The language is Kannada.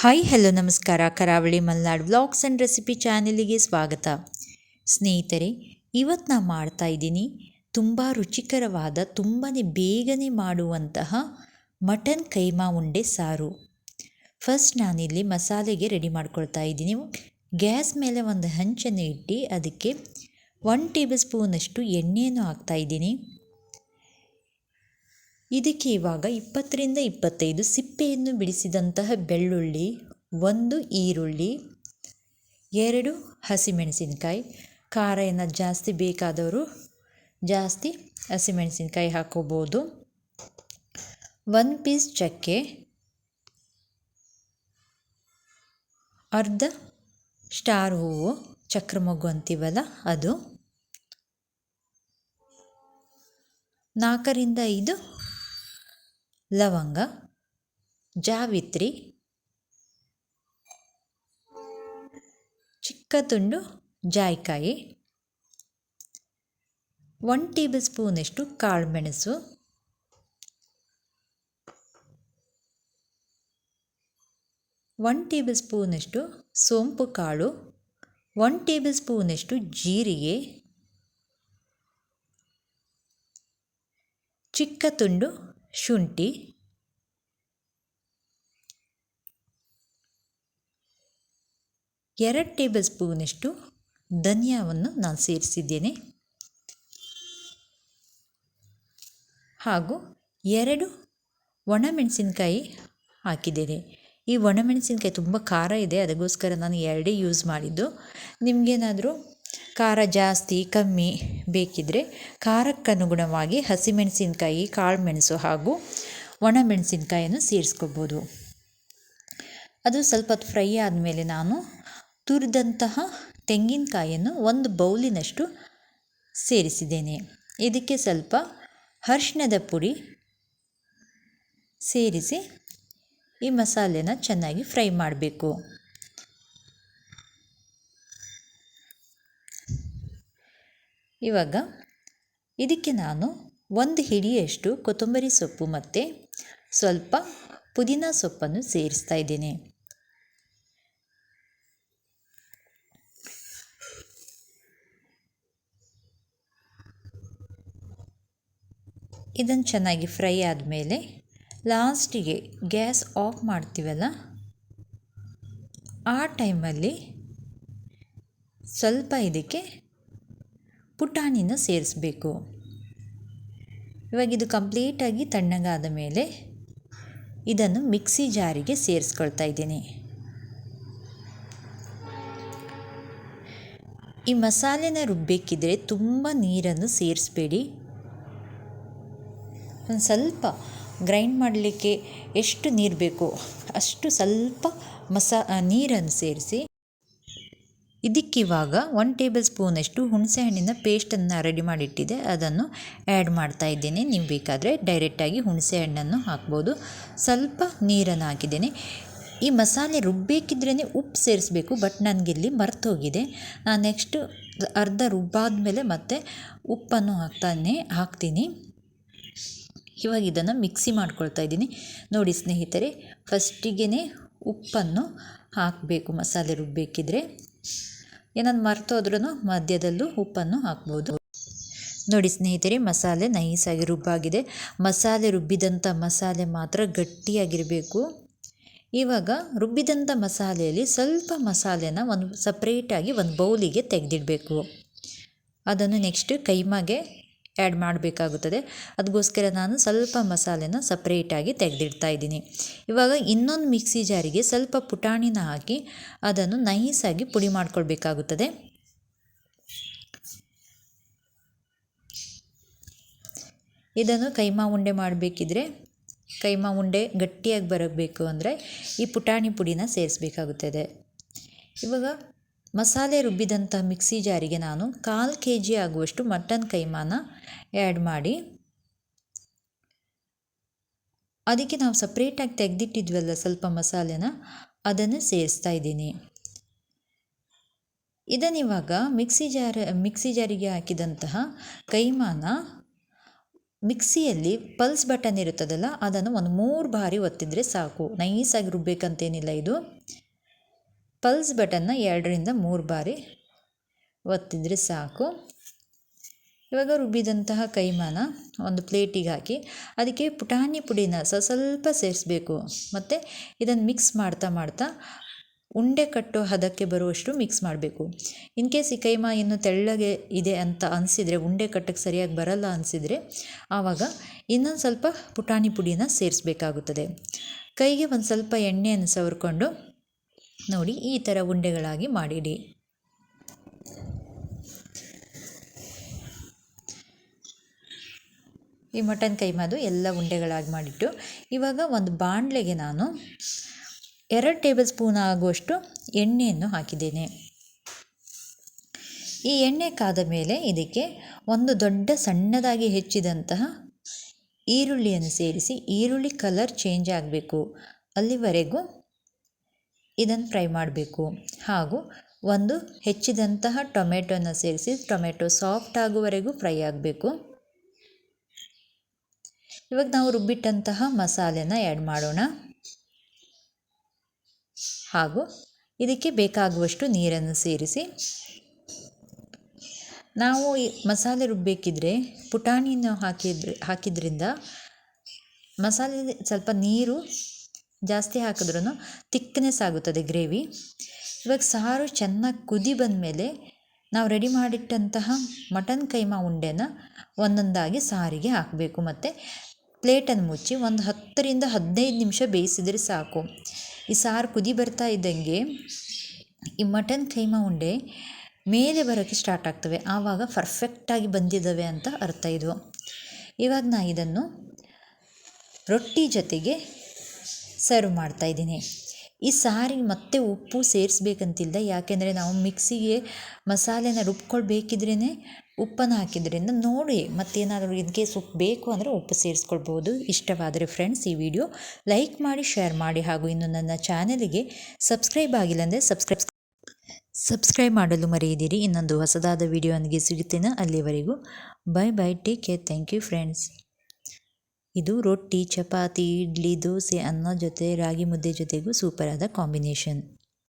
ಹಾಯ್, ಹಲೋ, ನಮಸ್ಕಾರ. Karavali Malnad vlogs and recipe ಚಾನಲಿಗೆ ಸ್ವಾಗತ. ಸ್ನೇಹಿತರೆ, ಇವತ್ತು ನಾನು ಮಾಡ್ತಾ ಇದ್ದೀನಿ ತುಂಬ ರುಚಿಕರವಾದ ತುಂಬಾ ಬೇಗನೆ ಮಾಡುವಂತಹ ಮಟನ್ ಕೈಮಾ ಉಂಡೆ ಸಾರು. ಫಸ್ಟ್ ನಾನಿಲ್ಲಿ ಮಸಾಲೆಗೆ ರೆಡಿ ಮಾಡ್ಕೊಳ್ತಾ ಇದ್ದೀನಿ. ಗ್ಯಾಸ್ ಮೇಲೆ ಒಂದು ಹಂಚನ್ನು ಇಟ್ಟು ಅದಕ್ಕೆ ಒನ್ ಟೇಬಲ್ ಸ್ಪೂನಷ್ಟು ಎಣ್ಣೆಯನ್ನು ಹಾಕ್ತಾ ಇದ್ದೀನಿ. ಇದಕ್ಕೆ ಇವಾಗ ಇಪ್ಪತ್ತರಿಂದ ಇಪ್ಪತ್ತೈದು ಸಿಪ್ಪೆಯನ್ನು ಬಿಡಿಸಿದಂತಹ ಬೆಳ್ಳುಳ್ಳಿ, ಒಂದು ಈರುಳ್ಳಿ, ಎರಡು ಹಸಿಮೆಣಸಿನಕಾಯಿ. ಖಾರ ಏನ ಜಾಸ್ತಿ ಬೇಕಾದವರು ಜಾಸ್ತಿ ಹಸಿಮೆಣಸಿನಕಾಯಿ ಹಾಕೋಬೋದು ಒಂದು ಪೀಸ್ ಚಕ್ಕೆ, ಅರ್ಧ ಸ್ಟಾರ್ ಹೂವು ಚಕ್ರ ಮೊಗ್ಗು ಅಂತೀವಲ್ಲ ಅದು. ನಾಲ್ಕರಿಂದ ಐದು ಲವಂಗ, ಜಾವಿತ್ರಿ, ಚಿಕ್ಕ ತುಂಡು ಜಾಯಿಕಾಯಿ, ಒನ್ ಟೇಬಲ್ ಸ್ಪೂನಷ್ಟು ಕಾಳುಮೆಣಸು, ಒನ್ ಟೇಬಲ್ ಸ್ಪೂನಷ್ಟು ಸೋಂಪು ಕಾಳು, ಒನ್ ಟೇಬಲ್ ಸ್ಪೂನಷ್ಟು ಜೀರಿಗೆ, ಚಿಕ್ಕ ತುಂಡು ಶುಂಠಿ. ಎರಡು ಟೇಬಲ್ ಸ್ಪೂನಷ್ಟು ಧನಿಯಾವನ್ನು ನಾನು ಸೇರಿಸಿದ್ದೇನೆ. ಹಾಗೂ ಎರಡು ಒಣಮೆಣಸಿನ್ಕಾಯಿ ಹಾಕಿದ್ದೇನೆ. ಈ ಒಣಮೆಣಸಿನ್ಕಾಯಿ ತುಂಬ ಖಾರ ಇದೆ, ಅದಕ್ಕೋಸ್ಕರ ನಾನು ಎರಡೇ ಯೂಸ್ ಮಾಡಿದ್ದು. ನಿಮಗೇನಾದರೂ ಖಾರ ಜಾಸ್ತಿ, ಕಮ್ಮಿ ಬೇಕಿದ್ದರೆ ಖಾರಕ್ಕನುಗುಣವಾಗಿ ಕಾಳು ಕಾಳುಮೆಣಸು ಹಾಗೂ ಒಣಮೆಣಸಿನ್ಕಾಯನ್ನು ಸೇರಿಸ್ಕೋಬೋದು. ಅದು ಸ್ವಲ್ಪ ಫ್ರೈ ಆದಮೇಲೆ ನಾನು ತುರಿದಂತಹ ತೆಂಗಿನಕಾಯಿಯನ್ನು ಒಂದು ಬೌಲಿನಷ್ಟು ಸೇರಿಸಿದ್ದೇನೆ. ಇದಕ್ಕೆ ಸ್ವಲ್ಪ ಅರ್ಶಿಣದ ಪುಡಿ ಸೇರಿಸಿ ಈ ಮಸಾಲೆನ ಚೆನ್ನಾಗಿ ಫ್ರೈ ಮಾಡಬೇಕು. ಇವಾಗ ಇದಕ್ಕೆ ನಾನು ಒಂದು ಹಿಡಿಯಷ್ಟು ಕೊತ್ತಂಬರಿ ಸೊಪ್ಪು ಮತ್ತು ಸ್ವಲ್ಪ ಪುದೀನ ಸೊಪ್ಪನ್ನು ಸೇರಿಸ್ತಾ ಇದ್ದೇನೆ. ಇದನ್ನು ಚೆನ್ನಾಗಿ ಫ್ರೈ ಆದಮೇಲೆ ಲಾಸ್ಟಿಗೆ ಗ್ಯಾಸ್ ಆಫ್ ಮಾಡ್ತೀವಲ್ಲ, ಆ ಟೈಮಲ್ಲಿ ಸ್ವಲ್ಪ ಇದಕ್ಕೆ ಪುಟಾಣಿನ ಸೇರಿಸಬೇಕು. ಇವಾಗ ಇದು ಕಂಪ್ಲೀಟಾಗಿ ತಣ್ಣಗಾದ ಮೇಲೆ ಇದನ್ನು ಮಿಕ್ಸಿ ಜಾರಿಗೆ ಸೇರಿಸ್ಕೊಳ್ತಾ ಇದ್ದೀನಿ. ಈ ಮಸಾಲೆನ ರುಬ್ಬೇಕಿದ್ರೆ ತುಂಬ ನೀರನ್ನು ಸೇರಿಸ್ಬೇಡಿ. ಒಂದು ಸ್ವಲ್ಪ ಗ್ರೈಂಡ್ ಮಾಡಲಿಕ್ಕೆ ಎಷ್ಟು ನೀರು ಬೇಕೋ ಅಷ್ಟು ಸ್ವಲ್ಪ ಮಸಾ, ನೀರನ್ನು ಸೇರಿಸಿ. ಇದಕ್ಕಿವಾಗ ಒನ್ ಟೇಬಲ್ ಸ್ಪೂನಷ್ಟು ಹುಣಸೆಹಣ್ಣಿನ ಪೇಸ್ಟನ್ನು ರೆಡಿ ಮಾಡಿಟ್ಟಿದೆ. ಅದನ್ನು ಆ್ಯಡ್ ಮಾಡ್ತಾ ಇದ್ದೇನೆ. ನೀವು ಬೇಕಾದರೆ ಡೈರೆಕ್ಟಾಗಿ ಹುಣಸೆ ಹಣ್ಣನ್ನು ಹಾಕ್ಬೋದು. ಸ್ವಲ್ಪ ನೀರನ್ನು ಹಾಕಿದ್ದೇನೆ. ಈ ಮಸಾಲೆ ರುಬ್ಬೇಕಿದ್ರೇ ಉಪ್ಪು ಸೇರಿಸ್ಬೇಕು ಬಟ್ ನನಗೆ ನನಗಿಲ್ಲಿ ಮರ್ತೋಗಿದೆ. ನಾನು ನೆಕ್ಸ್ಟು ಅರ್ಧ ರುಬ್ಬಾದ ಮೇಲೆ ಮತ್ತೆ ಉಪ್ಪನ್ನು ಹಾಕ್ತಾನೆ ಹಾಕ್ತೀನಿ. ಇವಾಗ ಇದನ್ನು ಮಿಕ್ಸಿ ಮಾಡ್ಕೊಳ್ತಾ ಇದ್ದೀನಿ. ನೋಡಿ ಸ್ನೇಹಿತರೆ ಫಸ್ಟಿಗೆ ಉಪ್ಪನ್ನು ಹಾಕಬೇಕು ಮಸಾಲೆ ರುಬ್ಬೇಕಿದ್ರೆ. ಏನಾದ್ರು ಮರ್ತೋದ್ರೂ ಮಧ್ಯದಲ್ಲೂ ಉಪ್ಪನ್ನು ಹಾಕ್ಬೋದು. ನೋಡಿ ಸ್ನೇಹಿತರೆ, ಮಸಾಲೆ ನೈಸಾಗಿ ರುಬ್ಬಾಗಿದೆ. ಮಸಾಲೆ ರುಬ್ಬಿದಂಥ ಮಸಾಲೆ ಮಾತ್ರ ಗಟ್ಟಿಯಾಗಿರಬೇಕು. ಇವಾಗ ರುಬ್ಬಿದಂಥ ಮಸಾಲೆಯಲ್ಲಿ ಸ್ವಲ್ಪ ಮಸಾಲೆನ ಒಂದು ಸಪ್ರೇಟಾಗಿ ಒಂದು ಬೌಲಿಗೆ ತೆಗೆದಿಡಬೇಕು. ಅದನ್ನು ನೆಕ್ಸ್ಟ್ ಕೈಮಾಗೆ ಆ್ಯಡ್ ಮಾಡಬೇಕಾಗುತ್ತದೆ. ಅದಕ್ಕೋಸ್ಕರ ನಾನು ಸ್ವಲ್ಪ ಮಸಾಲೆನ ಸಪ್ರೇಟಾಗಿ ತೆಗೆದಿಡ್ತಾ ಇದ್ದೀನಿ. ಇವಾಗ ಇನ್ನೊಂದು ಮಿಕ್ಸಿ ಜಾರಿಗೆ ಸ್ವಲ್ಪ ಪುಟಾಣಿನ ಹಾಕಿ ಅದನ್ನು ನೈಸಾಗಿ ಪುಡಿ ಮಾಡ್ಕೊಳ್ಬೇಕಾಗುತ್ತದೆ. ಇದನ್ನು ಕೈಮಾ ಉಂಡೆ ಮಾಡಬೇಕಿದ್ರೆ ಕೈಮಾ ಉಂಡೆ ಗಟ್ಟಿಯಾಗಿ ಬರಬೇಕು ಅಂದರೆ ಈ ಪುಟಾಣಿ ಪುಡಿನ ಸೇರಿಸಬೇಕಾಗುತ್ತದೆ. ಇವಾಗ ಮಸಾಲೆ ರುಬ್ಬಿದಂಥ ಮಿಕ್ಸಿ ಜಾರಿಗೆ ನಾನು ಕಾಲು ಕೆ ಜಿ ಆಗುವಷ್ಟು ಮಟನ್ ಕೈಮಾನ ಆ್ಯಡ್ ಮಾಡಿ. ಅದಕ್ಕೆ ನಾವು ಸಪ್ರೇಟಾಗಿ ತೆಗೆದಿಟ್ಟಿದ್ವಲ್ಲ ಸ್ವಲ್ಪ ಮಸಾಲೆನ, ಅದನ್ನು ಸೇರಿಸ್ತಾ ಇದ್ದೀನಿ. ಇದನ್ನಿವಾಗ ಮಿಕ್ಸಿ ಜಾರ್, ಮಿಕ್ಸಿ ಜಾರಿಗೆ ಹಾಕಿದಂತಹ ಕೈಮಾನ ಮಿಕ್ಸಿಯಲ್ಲಿ ಪಲ್ಸ್ ಬಟನ್ ಇರುತ್ತದಲ್ಲ, ಅದನ್ನು ಒಂದು ಮೂರು ಬಾರಿ ಒತ್ತಿದರೆ ಸಾಕು. ನೈಸಾಗಿ ರುಬ್ಬೇಕಂತೇನಿಲ್ಲ ಇದು. ಪಲ್ಸ್ ಬಟನ್ನ ಎರಡರಿಂದ ಮೂರು ಬಾರಿ ಒತ್ತಿದರೆ ಸಾಕು. ಇವಾಗ ರುಬ್ಬಿದಂತಹ ಕೈಮಾನ ಒಂದು ಪ್ಲೇಟಿಗೆ ಹಾಕಿ, ಅದಕ್ಕೆ ಪುಟಾಣಿ ಪುಡಿನ ಸ್ವಲ್ಪ ಸೇರಿಸ್ಬೇಕು. ಮತ್ತು ಇದನ್ನು ಮಿಕ್ಸ್ ಮಾಡ್ತಾ ಮಾಡ್ತಾ ಉಂಡೆ ಕಟ್ಟೋ ಹದಕ್ಕೆ ಬರುವಷ್ಟು ಮಿಕ್ಸ್ ಮಾಡಬೇಕು. ಇನ್ ಕೇಸ್ ಈ ಕೈಮಾ ಇನ್ನು ತೆಳ್ಳಗೆ ಇದೆ ಅಂತ ಅನಿಸಿದರೆ, ಉಂಡೆ ಕಟ್ಟಕ್ಕೆ ಸರಿಯಾಗಿ ಬರಲ್ಲ ಅನಿಸಿದರೆ, ಆವಾಗ ಇನ್ನೊಂದು ಸ್ವಲ್ಪ ಪುಟಾಣಿ ಪುಡಿನ ಸೇರಿಸ್ಬೇಕಾಗುತ್ತದೆ. ಕೈಗೆ ಒಂದು ಸ್ವಲ್ಪ ಎಣ್ಣೆಯನ್ನು ಸವರ್ಕೊಂಡು ನೋಡಿ ಈ ಥರ ಉಂಡೆಗಳಾಗಿ ಮಾಡಿಡಿ. ಈ ಮಟನ್ ಕೈಮಾದು ಎಲ್ಲ ಉಂಡೆಗಳಾಗಿ ಮಾಡಿಟ್ಟು, ಇವಾಗ ಒಂದು ಬಾಣಲೆಗೆ ನಾನು ಎರಡು ಟೇಬಲ್ ಸ್ಪೂನ್ ಆಗುವಷ್ಟು ಎಣ್ಣೆಯನ್ನು ಹಾಕಿದ್ದೇನೆ. ಈ ಎಣ್ಣೆ ಕಾದ ಮೇಲೆ ಇದಕ್ಕೆ ಒಂದು ದೊಡ್ಡ ಸಣ್ಣದಾಗಿ ಹೆಚ್ಚಿದಂತಹ ಈರುಳ್ಳಿಯನ್ನು ಸೇರಿಸಿ, ಈರುಳ್ಳಿ ಕಲರ್ ಚೇಂಜ್ ಆಗಬೇಕು. ಅಲ್ಲಿವರೆಗೂ ಇದನ್ನು ಫ್ರೈ ಮಾಡಬೇಕು. ಹಾಗೂ ಒಂದು ಹೆಚ್ಚಿದಂತಹ ಟೊಮೆಟೊನ ಸೇರಿಸಿ ಟೊಮೆಟೊ ಸಾಫ್ಟ್ ಆಗುವವರೆಗೂ ಫ್ರೈ ಆಗಬೇಕು. ಇವಾಗ ನಾವು ರುಬ್ಬಿಟ್ಟಂತಹ ಮಸಾಲೆನ ಆ್ಯಡ್ ಮಾಡೋಣ. ಹಾಗೂ ಇದಕ್ಕೆ ಬೇಕಾಗುವಷ್ಟು ನೀರನ್ನು ಸೇರಿಸಿ. ನಾವು ಈ ಮಸಾಲೆ ರುಬ್ಬಬೇಕಿದ್ರೆ ಪುಟಾಣಿನ ಹಾಕಿದ್ರೆ, ಹಾಕಿದ್ರಿಂದ ಮಸಾಲೆ ಸ್ವಲ್ಪ ನೀರು ಜಾಸ್ತಿ ಹಾಕಿದ್ರೂ ತಿಕ್ನೆಸ್ ಆಗುತ್ತದೆ ಗ್ರೇವಿ ಇವಾಗ ಸಾರು ಚೆನ್ನಾಗಿ ಕುದಿ ಬಂದಮೇಲೆ ನಾವು ರೆಡಿ ಮಾಡಿಟ್ಟಂತಹ ಮಟನ್ ಕೈಮಾ ಉಂಡೆನ ಒಂದೊಂದಾಗಿ ಸಾರಿಗೆ ಹಾಕಬೇಕು. ಮತ್ತು ಪ್ಲೇಟನ್ನು ಮುಚ್ಚಿ ಒಂದು ಹತ್ತರಿಂದ ಹದಿನೈದು ನಿಮಿಷ ಬೇಯಿಸಿದರೆ ಸಾಕು. ಈ ಸಾರು ಕುದಿ ಬರ್ತಾ ಇದ್ದಂಗೆ ಈ ಮಟನ್ ಕೈಮಾ ಉಂಡೆ ಮೇಲೆ ಬರೋಕ್ಕೆ ಸ್ಟಾರ್ಟ್ ಆಗ್ತವೆ. ಆವಾಗ ಪರ್ಫೆಕ್ಟಾಗಿ ಬಂದಿದ್ದಾವೆ ಅಂತ ಅರ್ಥ ಇದು. ಇವಾಗ ನಾ ಇದನ್ನು ರೊಟ್ಟಿ ಜೊತೆಗೆ ಸರ್ವ್ ಮಾಡ್ತಾ ಇದ್ದೀನಿ. ಈ ಸಾರಿಗೆ ಮತ್ತೆ ಉಪ್ಪು ಸೇರಿಸ್ಬೇಕಂತಿಲ್ಲ ಯಾಕೆಂದರೆ ನಾವು ಮಿಕ್ಸಿಗೆ ಮಸಾಲೆನ ರುಬ್ಕೊಳ್ಬೇಕಿದ್ರೇ ಉಪ್ಪನ್ನು ಹಾಕಿದ್ರಿಂದ ನೋಡಿ ಮತ್ತೇನಾದರೂ ಇನ್ ಕೇಸ್ ಉಪ್ಪು ಬೇಕು ಅಂದರೆ ಉಪ್ಪು ಸೇರಿಸ್ಕೊಳ್ಬೋದು. ಇಷ್ಟವಾದರೆ ಫ್ರೆಂಡ್ಸ್, ಈ ವಿಡಿಯೋ ಲೈಕ್ ಮಾಡಿ, ಶೇರ್ ಮಾಡಿ ಹಾಗೂ ಇನ್ನು ನನ್ನ ಚಾನಲಿಗೆ ಸಬ್ಸ್ಕ್ರೈಬ್ ಆಗಿಲ್ಲ ಅಂದರೆ ಸಬ್ಸ್ಕ್ರೈಬ್ ಸಬ್ಸ್ಕ್ರೈಬ್ ಮಾಡಲು ಮರೆಯದಿರಿ. ಇನ್ನೊಂದು ಹೊಸದಾದ ವಿಡಿಯೋ ನನಗೆ ಸಿಗುತ್ತೇನೆ. ಅಲ್ಲಿವರೆಗೂ bye bye, take care, thank you friends. ಇದು ರೊಟ್ಟಿ ಚಪಾತಿ ಇಡ್ಲಿ ದೋಸೆ ಅನ್ನ ಜೊತೆ ರಾಗಿ ಮುದ್ದೆ ಜೊತೆಗೂ ಆದ ಕಾಂಬಿನೇಷನ್.